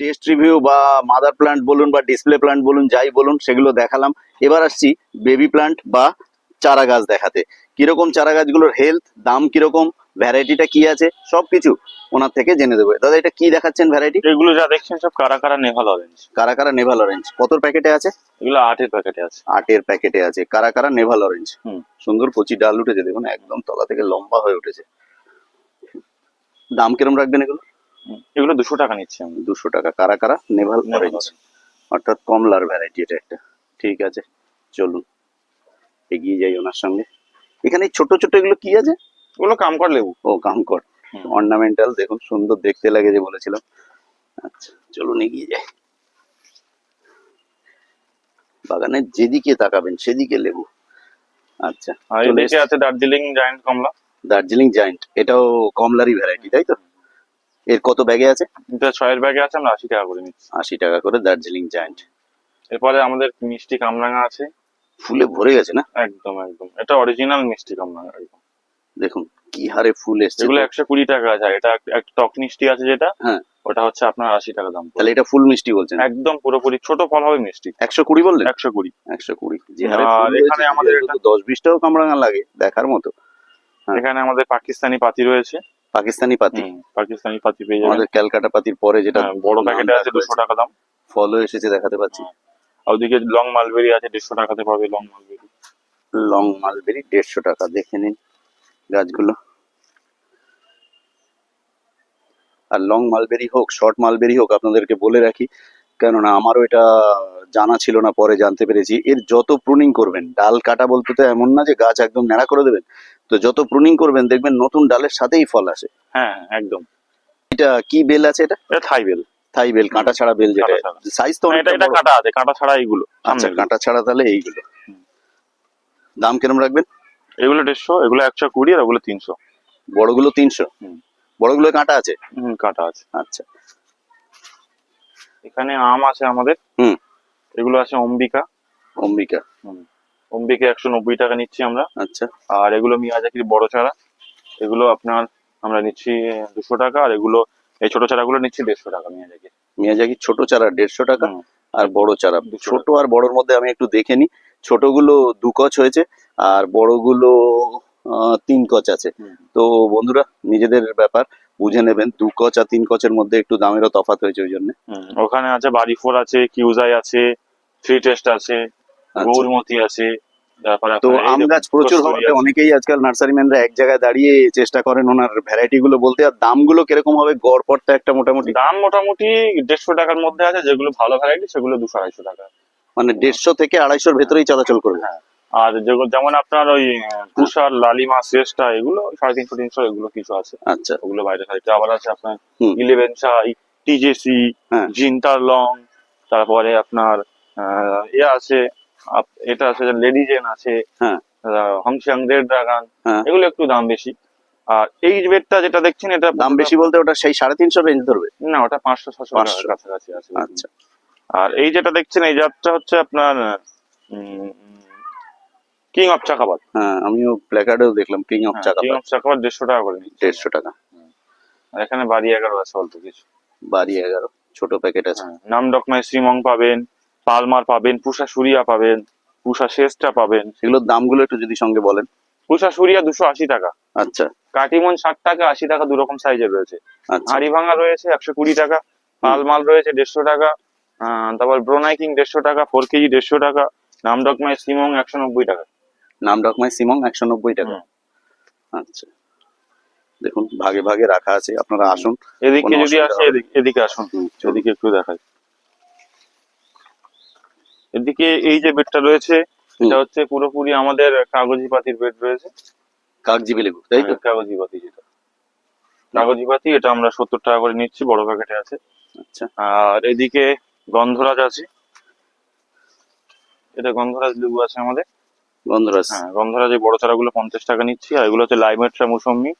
Test review বা mother plant বলুন বা ডিসপ্লে প্লান্ট বলুন যাই বলুন সেগুলো দেখালাম। এবার আসছি বেবি প্লান্ট বা চারা গাছ দেখাতে। কীরকম চারা গাছগুলোর হেলথ দাম কীরকম ভ্যারাইটিটা কি আছে সব কিছু ওনার থেকে জেনে দেবো। দাদা এটা কি দেখাচ্ছেন ভ্যারাইটি এগুলো যা দেখছেন সব কারা কারা নেভাল অরেঞ্জ কারা কারা নেভাল অরেঞ্জ কত প্যাকেটে আছে? এগুলো আটের প্যাকেটে আছে। আটের প্যাকেটে আছে। কারা কারা নেভাল অরেঞ্জ হুম। সুন্দর কচি ডাল উঠেছে দেখুন একদম তলা থেকে লম্বা হয়ে উঠেছে। দাম কিরম রাখবেন এগুলো? এগুলো দুশো টাকা নিচ্ছি আমি। দুশো টাকা কারা কারা? নেভাল অরেঞ্জ অর্থাৎ কমলার ভ্যারাইটি এটা একটা। ঠিক আছে চলুন। এগিয়ে যাই ওনার সঙ্গে। এখানে ছোট ছোট এগুলো কি আছে? ওগুলো কামকর লেবু। ও কামকট হুম। অর্নামেন্টাল দেখুন সুন্দর দেখতে লাগে যে বলেছিলাম। আচ্ছা চলুন এগিয়ে যাই। বাগানের যেদিকে তাকাবেন সেদিকে লেবু। আচ্ছা আছে দার্জিলিং জায়ান্ট কমলা। দার্জিলিং জায়েন্ট এটাও কমলারই ভ্যারাইটি তাই তো? এর কত ব্যাগে আছে? এটা ছয়ের ব্যাগে আছে আমরা আশি টাকা করে নিচ্ছি। আশি টাকা করে দার্জিলিং জায়েন্ট এরপরে আমাদের মিষ্টি কামরাঙা আছে। ফুলে ভরে গেছে না? একদম একদম। এটা অরিজিনাল মিষ্টি কামরাঙা একদম। দেখুন কি হারে ফুল এসছে। এগুলো একশো কুড়ি টাকা আছে। এটা এক- একটা টক মিষ্টি আছে যেটা হ্যাঁ। ওটা হচ্ছে আপনার আশি টাকা দাম তাহলে এটা ফুল মিষ্টি বলছেন? একদম পুরোপুরি ছোট ফল হবে মিষ্টি। একশো কুড়ি বললেন? একশো কুড়ি। একশো কুড়ি। আর এখানে আমাদের দশ বিশটাও কামরাঙা লাগে দেখার মতো। হ্যাঁ। এখানে আমাদের পাকিস্তানি পাতি রয়েছে। পাকিস্তানি পাতি। পাকিস্তানি পাতি পেয়ে যাবেন। আমাদের ক্যালকাটা পাতির পরে যেটা হ্যাঁ, বড় প্যাকেটে আছে দুশো টাকা দাম। ফলও এসেছে দেখাতে পাচ্ছি। আর ওদিকে লং মালবেরি আছে দেড়শো টাকাতে পাবে লং মালবেরি। লং মালবেরি দেড়শো টাকা দেখে নিন গাছগুলো। আর লং মালবেরি হোক শর্ট মালবেরি হোক আপনাদেরকে বলে রাখি কেননা আমারও এটা জানা ছিল না পরে জানতে পেরেছি। এর যত প্রুনিং করবেন ডাল কাটা বলতে তো এমন না যে গাছ একদম ন্যাড়া করে দেবেন তো যত প্রুনিং করবেন দেখবেন নতুন ডালের সাথেই ফল আসে। হ্যাঁ একদম। এটা কি বেল আছে এটা? এটা থাই বেল। থাই বেল কাঁটা ছাড়া বেল যেটা সাইজ তো এটা এটা কাঁটা আছে কাঁটা ছাড়া এইগুলো আচ্ছা কাঁটা ছাড়া তাহলে এইগুলো। দাম কিরম রাখবেন? এগুলো দেড়শো এগুলো একশো কুড়ি আর ওগুলো তিনশো। বড়গুলো তিনশো। বড়গুলো কাঁটা আছে? হুম কাটা আছে। আচ্ছা। এখানে আম আছে আমাদের। হুম। এগুলো আছে অম্বিকা। অম্বিকা। অম্বিকা একশো নব্বই টাকা নিচ্ছি আমরা। আচ্ছা। আর এগুলো মিয়াজাকির বড় চারা এগুলো আপনার আমরা নিচ্ছি দুশো টাকা। আর এগুলো এই ছোট চারাগুলো নিচ্ছি দেড়শো টাকা মিয়াজাকি মিয়াজাকি ছোট চারা দেড়শো টাকা আর বড় চারা ছোট আর বড়র মধ্যে আমি একটু দেখে নিই। ছোটগুলো দু কচ হয়েছে আর বড়গুলো আহ, তিন কচ আছে। তো বন্ধুরা নিজেদের ব্যাপার। বুঝে নেবেন দু কচ আর তিন কচের মধ্যে একটু দামেরও তফাৎ হয়েছে ওই জন্য। ওখানে আছে বাড়ি ফোর আছে কিউজাই আছে থ্রি টেস্ট আছে গৌরমতি আছে আচ্ছা। তো আম গাছ প্রচুর হওয়াতে অনেকেই আজকাল নার্সারি ম্যানরা এক জায়গায় দাঁড়িয়ে চেষ্টা করেন ওনার ভ্যারাইটি গুলো বলতে আর দামগুলো কীরকম হবে গড়পড়টা একটা মোটামুটি? দাম মোটামুটি দেড়শো টাকার মধ্যে আছে যেগুলো ভালো ভ্যারাইটি সেগুলো দুশো আড়াইশো টাকা। মানে দেড়শো থেকে আড়াইশোর ভেতরেই চলাচল করবে। হ্যাঁ। আর যেগুলো যেমন আপনার ওই তুষার লালিমা শ্রেষ্ঠা এগুলো সাড়ে তিনশো তিনশো এগুলো কিছু আছে। আচ্ছা। ওগুলো বাইরে সাইডে আবার আছে আপনার ইলেভেন সাই টিজেসি হ্যাঁ। জিন্টার লং তারপরে আপনার আহ, ইয়ে আছে এটা আছে লেডি জেন আছে হ্যাঁ। হংশাং রেড ড্রাগন হ্যাঁ। এগুলো একটু দাম বেশি। আর এই বেডটা যেটা দেখছেন এটা দাম বেশি বলতে ওটা সেই সাড়ে তিনশো রেঞ্জ ধরবে? না ওটা পাঁচশো ছশো 500 টাকার কাছাকাছি আছে। আচ্ছা। আর এই যেটা দেখছেন এই জাতটা হচ্ছে আপনার কিং অফ চাকাবাদ হ্যাঁ আমিও প্ল্যাকার্ডেও দেখলাম কিং অফ চাকা কিং অফ চাকাবাদ দেড়শো টাকা করে নিচ্ছে। দেড়শো টাকা। এখানে বাড়ি এগারো আছে অল্প কিছু। বাড়ি এগারো ছোট প্যাকেট আছে। হ্যাঁ, নাম ডকমাই শ্রীমং পাবেন পালমার পাবেন পুষা সুরিয়া পাবেন পুষা শেষটা পাবেন। সেগুলোর দামগুলো একটু যদি সঙ্গে বলেন। পুষা সুরিয়া দুশো আশি টাকা। আচ্ছা। কাটিমন ষাট টাকা আশি টাকা দু রকম সাইজের রয়েছে। আচ্ছা। হাড়ি ভাঙা রয়েছে একশো কুড়ি টাকা পালমাল রয়েছে দেড়শো টাকা তারপর ব্রোনাইকিং দেড়শো টাকা ফোর কেজি দেড়শো টাকা নাম ডকমাই শ্রীমং একশো নব্বই টাকা। নাম ডকমাই সিমং একশো নব্বই টাকা। আচ্ছা। দেখুন ভাগে ভাগে রাখা আছে আপনারা আসুন। এদিকে যদি আসে। এদিক- এদিকে আসুন। এদিকে একটু দেখাই। এদিকে এই যে বেডটা রয়েছে এটা হচ্ছে পুরোপুরি আমাদের কাগজি পাতির বেড রয়েছে। কাগজি লেবু তাই তো? হ্যাঁ, কাগজি পাতি যেটা। কাগজি পাতি এটা আমরা সত্তর টাকা করে নিচ্ছি বড় প্যাকেটে আছে। আচ্ছা। আর এদিকে গন্ধরাজ আছে। এটা গন্ধরাজ লেবু আছে আমাদের। গন্ধরাজ হ্যাঁ গন্ধরাজ এই বড় চারাগুলো পঞ্চাশ টাকা নিচ্ছি আর এগুলো হচ্ছে লাইমেট্রা মুসম্মি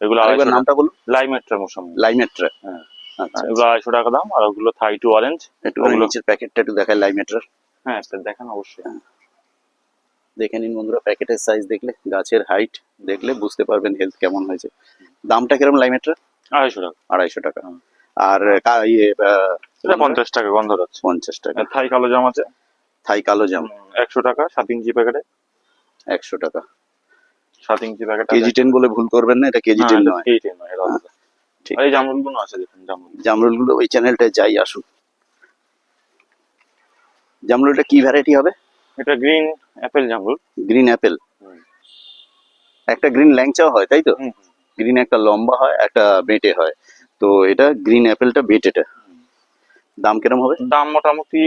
এগুলো আরেকবার নামটা বলুন। লাইমেট্রা মুসম্মি লাইমেট্রা। হ্যাঁ। আচ্ছা এগুলো আড়াইশো টাকা দাম আর ওগুলো থাই টু অরেঞ্জ। একটু নিচের প্যাকেটটা একটু দেখায় লাইমেট্রার হ্যাঁ এটা দেখেন অবশ্যই। দেখে নিন বন্ধুরা প্যাকেটের সাইজ দেখলে গাছের হাইট দেখলে বুঝতে পারবেন হেলথ কেমন হয়েছে। দামটা কীরকম লাইমেট্রা? আড়াইশো টাকা। আড়াইশো টাকা। আর ইয়ে পঞ্চাশ টাকা গন্ধরাজ পঞ্চাশ টাকা। থাই কালো জাম আছে? থাই কালো জাম। একশো টাকা সাত ইঞ্চি প্যাকেটে একশো টাকা। সাত ইঞ্চি প্যাকেট কেজি টেন বলে ভুল করবেন না এটা কেজি টেন নয়। কেজি টেন নয় এটা ঠিক। আর এই জামরুলগুলো আছে দেখুন জামরুল। জামরুলগুলো ওই চ্যানেলটায় যাই আসুন জামরুলটা কি ভ্যারাইটি হবে? এটা গ্রিন অ্যাপেল জামরুল। গ্রিন অ্যাপেল একটা গ্রিন ল্যাংচাও হয় তাই তো। গ্রিন একটা লম্বা হয় একটা বেটে হয়। তো এটা গ্রিন অ্যাপেলটা বেটেটা দাম কিরম হবে? দাম মোটামুটি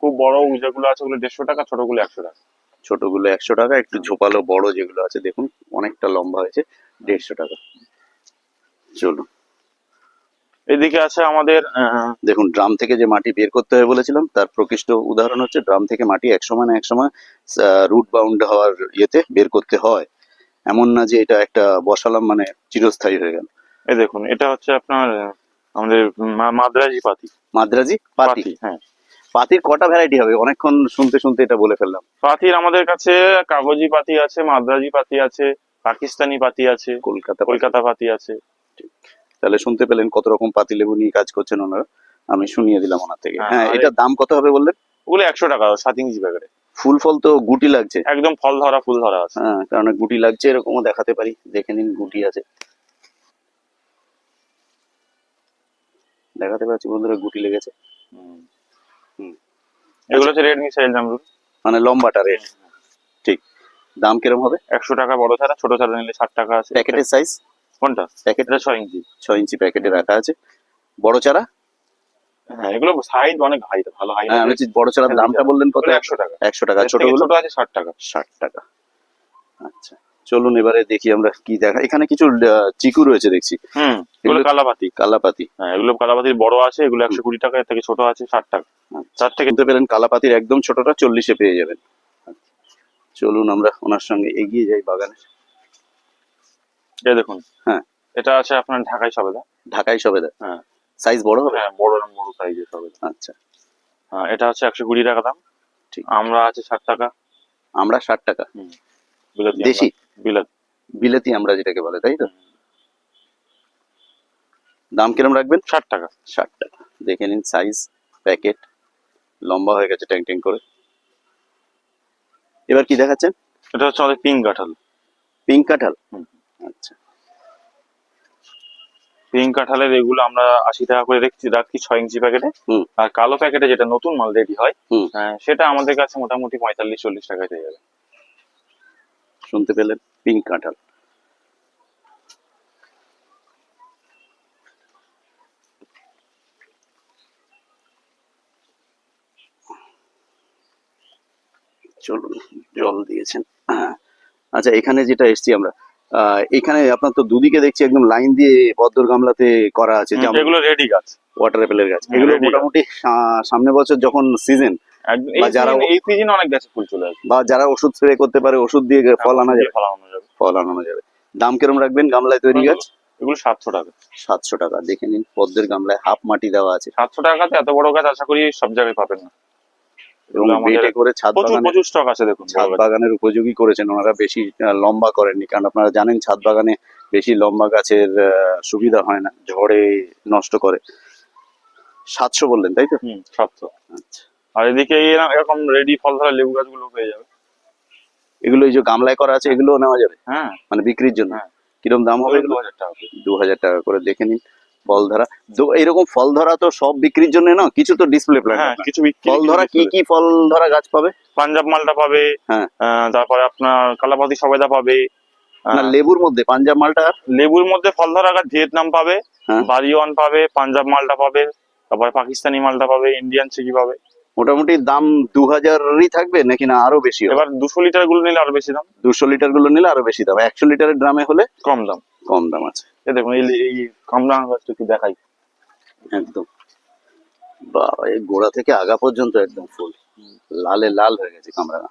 খুব বড় যেগুলো আছে ওগুলো দেড়শো টাকা ছোটগুলো একশো টাকা। ছোটগুলো একশো টাকা একটু ঝোপালো বড় যেগুলো আছে দেখুন অনেকটা লম্বা হয়েছে দেড়শো টাকা। চলুন। এদিকে আছে আমাদের দেখুন ড্রাম থেকে যে মাটি বের করতে হবে বলেছিলাম তার প্রকৃষ্ট উদাহরণ হচ্ছে ড্রাম থেকে মাটি এক সময় না এক সময় রুট বাউন্ড হওয়ার ইয়েতে বের করতে হয়। এমন না যে এটা একটা বসালাম মানে চিরস্থায়ী হয়ে গেল। এই দেখুন এটা হচ্ছে আপনার আমাদের মাদ্রাজি পাতি। মাদ্রাজি পাতি হ্যাঁ। পাতির কটা ভ্যারাইটি হবে? অনেকক্ষণ শুনতে শুনতে এটা বলে ফেললাম। পাতির আমাদের কাছে কাগজি পাতি আছে মাদ্রাজি পাতি আছে পাকিস্তানি পাতি আছে কলকাতা কলকাতা পাতি আছে। তাহলে শুনতে পেলেন কত রকম পাতি লেবু নিয়ে কাজ করছেন ওনারা। আমি শুনিয়ে দিলাম ওনার থেকে। হ্যাঁ, হ্যাঁ এটার দাম কত হবে বললেন? ওগুলো একশো টাকা সাত ইঞ্চি প্যাকেটে ফুল ফল তো গুটি লাগছে। একদম ফল ধরা ফুল ধরা আছে। হ্যাঁ কারণ গুটি লাগছে এরকমও দেখাতে পারি। দেখে নিন গুটি আছে। দেখাতে পাচ্ছি বন্ধুরা গুটি লেগেছে। এগুলো হচ্ছে রেড মিসাইল জামরুল মানে লম্বাটা রেট ঠিক। দাম কিরম হবে? একশো টাকা বড় ছাড়া ছোট ছাড়া নিলে ষাট টাকা আছে। প্যাকেটের সাইজ কোনটা? প্যাকেট এটা ছয় ইঞ্চি। ছয় ইঞ্চি প্যাকেটে রাখা আছে। বড় চারা? হ্যাঁ এগুলো সাইজ অনেক হাই ভালো হাই হ্যাঁ আমি বড় চারার দামটা বললেন কত? একশো টাকা। একশো টাকা ছোটগুলো ছোট আছে ষাট টাকা। ষাট টাকা। আচ্ছা। চলুন এবারে দেখি আমরা কি দেখা এখানে কিছু চিকু রয়েছে দেখছি। হুম এগুলো কালাপাতি। কালাপাতি। হ্যাঁ এগুলো কালাপাতির বড় আছে এগুলো একশো কুড়ি টাকা থেকে ছোট আছে ষাট টাকা। আচ্ছা। চার থেকে কিনতে পেলেন কালাপাতির একদম ছোটটা চল্লিশে পেয়ে যাবেন। আচ্ছা। চলুন আমরা ওনার সঙ্গে এগিয়ে যাই বাগানে। এই দেখুন। হ্যাঁ। এটা আছে আপনার ঢাকাই সবেদা। ঢাকাই সবেদা? হ্যাঁ। সাইজ বড় হবে? হ্যাঁ বড় বড় সাইজের সবেদা। আচ্ছা। হ্যাঁ এটা হচ্ছে একশো কুড়ি টাকা দাম। ঠিক। আমরা আছে ষাট টাকা। আমরা ষাট টাকা। দেশি? বিলেতি। আমরা যেটাকে বলে তাই তো? দাম কিরম রাখবেন? ষাট টাকা। ষাট টাকা। দেখে নিন সাইজ প্যাকেট লম্বা হয়ে গেছে ট্যাং ট্যাং করে। এবার কি দেখাচ্ছেন? এটা হচ্ছে আমাদের পিঙ্ক কাঁঠাল। পিঙ্ক কাঁঠাল? আচ্ছা। পিঙ্ক কাঁঠালের এগুলো আমরা আশি টাকা করে রাখছি রাখছি ছয় ইঞ্চি প্যাকেটে আর কালো প্যাকেটে যেটা নতুন মাল রেডি হয় হ্যাঁ, সেটা আমাদের কাছে মোটামুটি পঁয়তাল্লিশ চল্লিশ টাকায় পেয়ে যাবে। শুনতে পেলেন পিঙ্ক কাঁঠাল। চলুন জল দিয়েছেন। আচ্ছা এখানে যেটা এসছি আমরা আহ, এখানে আপনার তো দুদিকে দেখছি একদম লাইন দিয়ে পদ্মর গামলাতে করা আছে রেডি গাছ। ওয়াটার অ্যাপেলের গাছ। এগুলো মোটামুটি সামনে বছর যখন সিজন বা যারা- এই সিজনে অনেক গাছে ফুল চলে আসবে। বা যারা ওষুধ স্প্রে করতে পারে ওষুধ দিয়ে ফল আনা যাবে। ফল যাবে। ফল আনানো যাবে। দাম কিরম রাখবেন? গামলায় তৈরি গাছ? এগুলো সাতশো টাকা। সাতশো টাকা। দেখে নিন পদ্মের গামলায় হাফ মাটি দেওয়া আছে। সাতশো টাকাতে এত বড় গাছ আশা করি সব জায়গায় পাবেন না। এবং বেটে করে ছাদ বাগানে প্রচুর স্টক আছে দেখুন ছাদ বাগানের উপযোগী করেছেন। ওনারা বেশি লম্বা করেননি। কারণ আপনারা জানেন ছাদ বাগানে বেশি লম্বা গাছের সুবিধা হয় না। ঝড়ে নষ্ট করে। সাতশো বললেন তাই তো? সাতশো। আচ্ছা। আর এদিকে এরকম রেডি ফল ধরা লেবু গাছগুলো পেয়ে যাবে। এগুলো এই যে গামলায় করা আছে এগুলো নেওয়া যাবে? হ্যাঁ। মানে বিক্রির জন্য? হ্যাঁ। কিরম দাম হবে দু হাজার টাকা। দু হাজার টাকা করে দেখে নিন। ফল ধরা। এরকম ফল ধরা তো সব বিক্রির জন্য না? কিছু তো ডিসপ্লে হ্যাঁ কিছু ফল ধরা কি কি ফল ধরা গাছ পাবে? পাঞ্জাব মালটা পাবে। হ্যাঁ। তারপরে আপনার কালাপাতি সবেদা পাবে। না লেবুর মধ্যে পাঞ্জাব মালটা লেবুর মধ্যে ফল ধরা গাছ ভিয়েতনাম পাবে হ্যাঁ। বারিওয়ান পাবে পাঞ্জাব মালটা পাবে তারপরে পাকিস্তানি মালটা পাবে ইন্ডিয়ান চিকি পাবে। মোটামুটি দাম দু হাজারই থাকবে নাকি না আরও বেশি এবার দুশো লিটারগুলো নিলে আরও বেশি দাম? দুশো লিটারগুলো নিলে আরও বেশি দাম। একশো লিটারের ড্রামে হলে কম দাম। কম দাম আছে। এই দেখুন এই এই কামরাং গাছটা কি দেখাই। একদম। বাবা এই গোড়া থেকে আগা পর্যন্ত একদম ফুল লালে লাল হয়ে গেছে কামরাঙা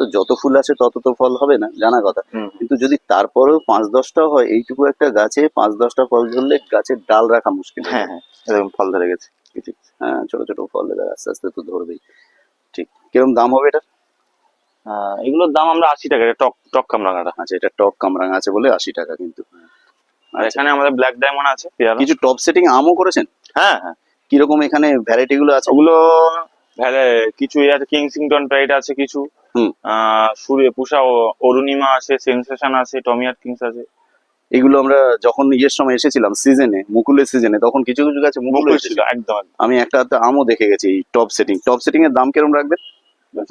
তো যত ফুল আছে তত তো ফল হবে না জানা কথা। কিন্তু যদি তারপরেও পাঁচ দশটাও হয় এইটুকু একটা গাছে পাঁচ দশটা ফল ধরলে গাছের ডাল রাখা মুশকিল হ্যাঁ হ্যাঁ এরকম ফল ধরে গেছে। ঠিক হ্যাঁ ছোট ছোট ফল এবার আস্তে আস্তে তো ধরবেই। ঠিক কীরকম দাম হবে এটা এগুলোর দাম আমরা আশি টাকা টক টক কামরাঙাটা। আছে এটা টক কামরাঙা আছে বলে আশি টাকা কিন্তু। আর আচ্ছা। এখানে আমাদের ব্ল্যাক ডায়মন্ড আছে কিছু টপ সেটিং আমও করেছেন? হ্যাঁ হ্যাঁ। কীরকম এখানে ভ্যারাইটি গুলো আছে? ওগুলো কিছু আছে কিংসিংটন প্রাইড আছে কিছু। সূর্য পুষা অরুণিমা আছে সেন্সেশন আছে টমিয়ার কিংস আছে। এগুলো আমরা যখন ইয়ের সময় এসেছিলাম সিজনে মুকুলের সিজনে তখন কিছু কিছু গাছে মুকুল ছিল একদম আমি একটা আমও দেখে গেছি এই টপ সেটিং টপ সেটিং এর দাম কীরকম রাখবেন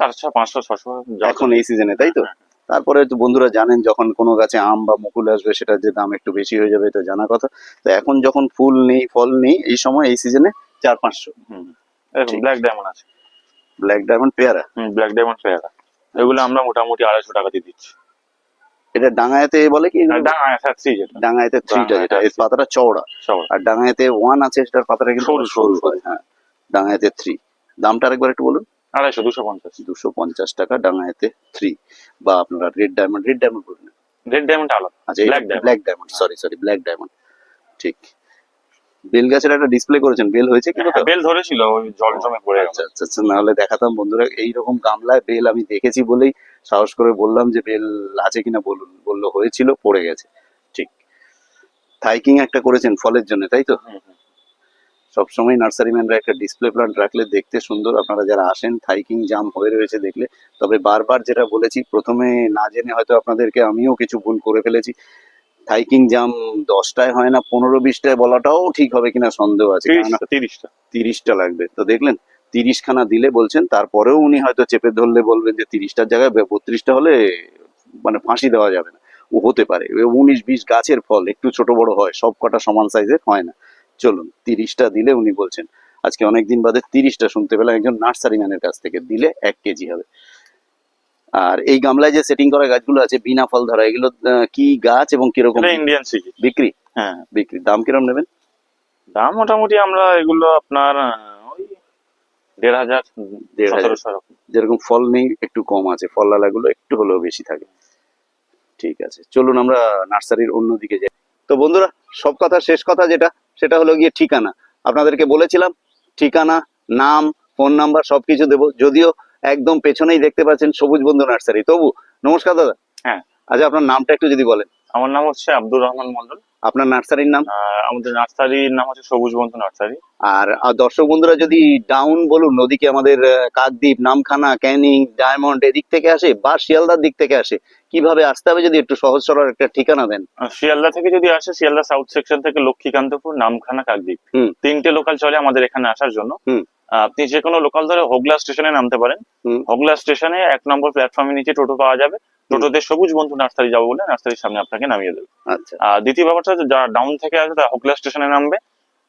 চারশো পাঁচশো ছশো এখন এই সিজনে তাই তো। তারপরে তো বন্ধুরা জানেন যখন কোনো গাছে আম বা মুকুল আসবে সেটার যে দাম একটু বেশি হয়ে যাবে এটা জানা কথা। তো এখন যখন ফুল নেই ফল নেই এই সময় এই সিজনে চার পাঁচশো। ব্ল্যাক ডায়মন্ড আছে। ব্ল্যাক ডায়মন্ড পেয়ারা ব্ল্যাক ডায়মন্ড পেয়ারা এগুলো আমরা মোটামুটি আড়াইশো টাকা দিয়ে দিচ্ছি। এটা ডাঙায়াতে বলে কি যেটা। ডাঙায়াতে থ্রিটা যেটা। এর পাতাটা চওড়া। আর ডাঙায়াতে ওয়ান আছে সেটার পাতাটা কিন্তু সরু, সরু। হয়। হ্যাঁ ডাঙায়াতে থ্রি দামটা আরেকবার একটু বলুন। আড়াইশো দুশো পঞ্চাশ। দুশো পঞ্চাশ টাকা ডাঙায়াতে থ্রি বা আপনারা রেড ডায়মন্ড রেড ডায়মন্ড বলুন। রেড ডায়মন্ড আলাদা। আচ্ছা black diamond sorry sorry black diamond ঠিক। বেল গাছের একটা ডিসপ্লে করেছেন। বেল হয়েছে কি কোথাও? বেল ধরেছিল ওই জল জমে পড়ে আচ্ছা আচ্ছা আচ্ছা নাহলে দেখাতাম বন্ধুরা এইরকম গামলায় বেল আমি দেখেছি বলেই সাহস করে বললাম যে বেল আছে কিনা বলুন বলল হয়েছিল পড়ে গেছে। ঠিক। থাইকিং একটা করেছেন ফলের জন্য তাই তো। সবসময় নার্সারি ম্যানরা একটা ডিসপ্লে প্লান্ট রাখলে দেখতে সুন্দর আপনারা যারা আসেন থাইকিং জাম হয়ে রয়েছে দেখলে। তবে বারবার যেটা বলেছি প্রথমে না জেনে হয়তো আপনাদেরকে আমিও কিছু ভুল করে ফেলেছি। থাইকিং জাম দশটায় হয় না পনেরো বিশটায় বলাটাও ঠিক হবে কিনা সন্দেহ আছে তিরিশটা। তিরিশটা লাগবে। তো দেখলেন তিরিশ খানা দিলে বলছেন তারপরেও উনি হয়তো চেপে ধরলে বলবেন যে তিরিশটার জায়গায় বত্রিশটা হলে মানে ফাঁসি দেওয়া যাবে না। ও হতে পারে। উনিশ বিশ গাছের ফল একটু ছোট বড় হয় সব কটা সমান সাইজের হয় না। চলুন তিরিশটা দিলে উনি বলছেন আজকে অনেকদিন বাদে তিরিশটা শুনতে পেলাম একজন নার্সারি ম্যানের কাছ থেকে দিলে এক কেজি হবে। আর এই গামলায় যে সেটিং করা গাছগুলো আছে বিনা ফল ধরা এগুলো কি গাছ এবং কীরকম? ইন্ডিয়ান সিকি বিক্রি? হ্যাঁ। বিক্রি। দাম কীরকম নেবেন? দাম মোটামুটি আমরা এগুলো আপনার ওই দেড় হাজার দেড় হাজার। যেরকম ফল নেই একটু কম আছে। ফলওয়ালাগুলো একটু হলেও বেশি থাকে। ঠিক আছে। চলুন আমরা নার্সারির অন্যদিকে যাই। তো বন্ধুরা সব কথা শেষ কথা যেটা সেটা হলো গিয়ে ঠিকানা। আপনাদেরকে বলেছিলাম ঠিকানা নাম ফোন নাম্বার সবকিছু দেবো। যদিও একদম পেছনেই দেখতে পাচ্ছেন সবুজ বন্ধু নার্সারি। তবু নমস্কার দাদা। হ্যাঁ। আচ্ছা আপনার নামটা একটু যদি বলেন। আমার নাম হচ্ছে আব্দুর রহমান মন্ডল আপনার নার্সারির নাম? আমাদের নার্সারির নাম হচ্ছে সবুজ বন্ধু নার্সারি। আর দর্শক বন্ধুরা যদি ডাউন বলুন নদীকে আমাদের কাকদ্বীপ নামখানা ক্যানিং ডায়মন্ড এদিক থেকে আসে বা শিয়ালদার দিক থেকে আসে কীভাবে আসতে হবে যদি একটু সহজ সরল একটা ঠিকানা দেন? শিয়ালদা থেকে যদি আসে শিয়ালদা সাউথ সেকশন থেকে লক্ষ্মীকান্তপুর নামখানা কাকদ্বীপ। তিনটে লোকাল চলে আমাদের এখানে আসার জন্য। আপনি যে কোনো লোকাল ধরে হোগলা স্টেশনে নামতে পারেন। হোগলা স্টেশনে এক নম্বর প্ল্যাটফর্মের নিচে টোটো পাওয়া যাবে। টোটোতে সবুজ বন্ধু নার্সারি যাব বলে নার্সারির সামনে আপনাকে নামিয়ে দেবে। আচ্ছা। আর দ্বিতীয় ব্যাপারটা হচ্ছে যারা ডাউন থেকে আসবে তারা হোগলা স্টেশনে নামবে।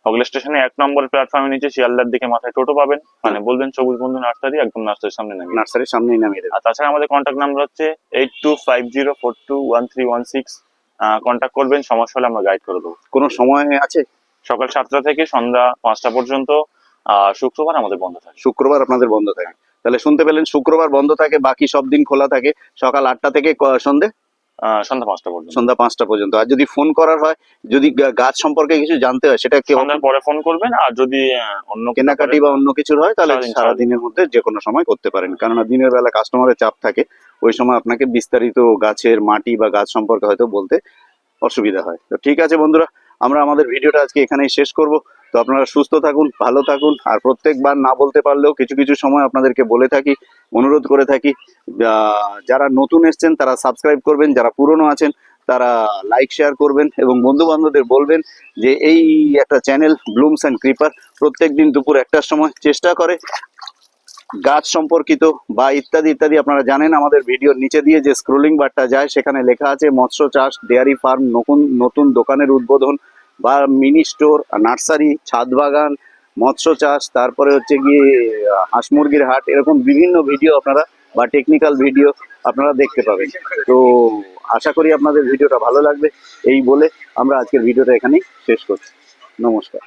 হোগলা স্টেশনে এক নম্বর প্ল্যাটফর্মের নিচে শিয়ালদার দিকে মাথায় টোটো পাবেন। মানে বলবেন সবুজ বন্ধু নার্সারি একদম নার্সারির সামনে নামিয়ে নার্সারির সামনেই নামিয়ে দেবে। আর তাছাড়া আমাদের কন্ট্যাক্ট নাম্বার হচ্ছে eight two five zero four two one three one six contact করবেন সমস্যা হলে আমরা গাইড করে দেবো। কোনো সময় আছে? সকাল সাতটা থেকে সন্ধ্যা পাঁচটা পর্যন্ত। শুক্রবার আমাদের বন্ধ থাকে। শুক্রবার আপনাদের বন্ধ থাকে। তাহলে শুনতে পেলেন শুক্রবার বন্ধ থাকে বাকি সব দিন খোলা থাকে। সকাল আটটা থেকে সন্ধে? সন্ধ্যা পাঁচটা পর্যন্ত। সন্ধ্যা পাঁচটা পর্যন্ত। আর যদি ফোন করার হয় যদি গাছ সম্পর্কে কিছু জানতে হয় সেটা কেউ পরে ফোন করবেন আর যদি অন্য কেনাকাটি বা অন্য কিছুর হয় তাহলে সারা দিনের মধ্যে যে কোনো সময় করতে পারেন। কেননা দিনের বেলা কাস্টমারের চাপ থাকে ওই সময় আপনাকে বিস্তারিত গাছের মাটি বা গাছ সম্পর্কে হয়তো বলতে অসুবিধা হয়। তো ঠিক আছে বন্ধুরা আমরা আমাদের ভিডিওটা আজকে এখানেই শেষ করব। তো আপনারা সুস্থ থাকুন, ভালো থাকুন, আর প্রত্যেকবার না বলতে পারলেও কিছু কিছু সময় আপনাদেরকে বলে থাকি, অনুরোধ করে থাকি যারা নতুন এসছেন তারা সাবস্ক্রাইব করবেন, যারা পুরনো আছেন তারা লাইক শেয়ার করবেন এবং বন্ধু বান্ধবদের বলবেন যে এই একটা চ্যানেল ব্লুমস অ্যান্ড ক্রিপার প্রত্যেক দিন দুপুর একটার সময় চেষ্টা করে। গাছ সম্পর্কিত বা ইত্যাদি ইত্যাদি আপনারা জানেন, আমাদের ভিডিওর নিচে দিয়ে যে স্ক্রোলিং বারটা যায়, সেখানে লেখা আছে, মৎস্য চাষ ডেয়ারি ফার্ম নতুন নতুন দোকানের উদ্বোধন বা মিনি স্টোর, নার্সারি, ছাদ বাগান, মৎস্য চাষ, তারপরে হচ্ছে গিয়ে, হাঁস মুরগির হাট, এরকম বিভিন্ন ভিডিও আপনারা বা টেকনিক্যাল ভিডিও আপনারা দেখতে পাবেন। তো আশা করি আপনাদের ভিডিওটা ভালো লাগবে। এই বলে আমরা আজকের ভিডিওটা এখানেই শেষ করছি। নমস্কার।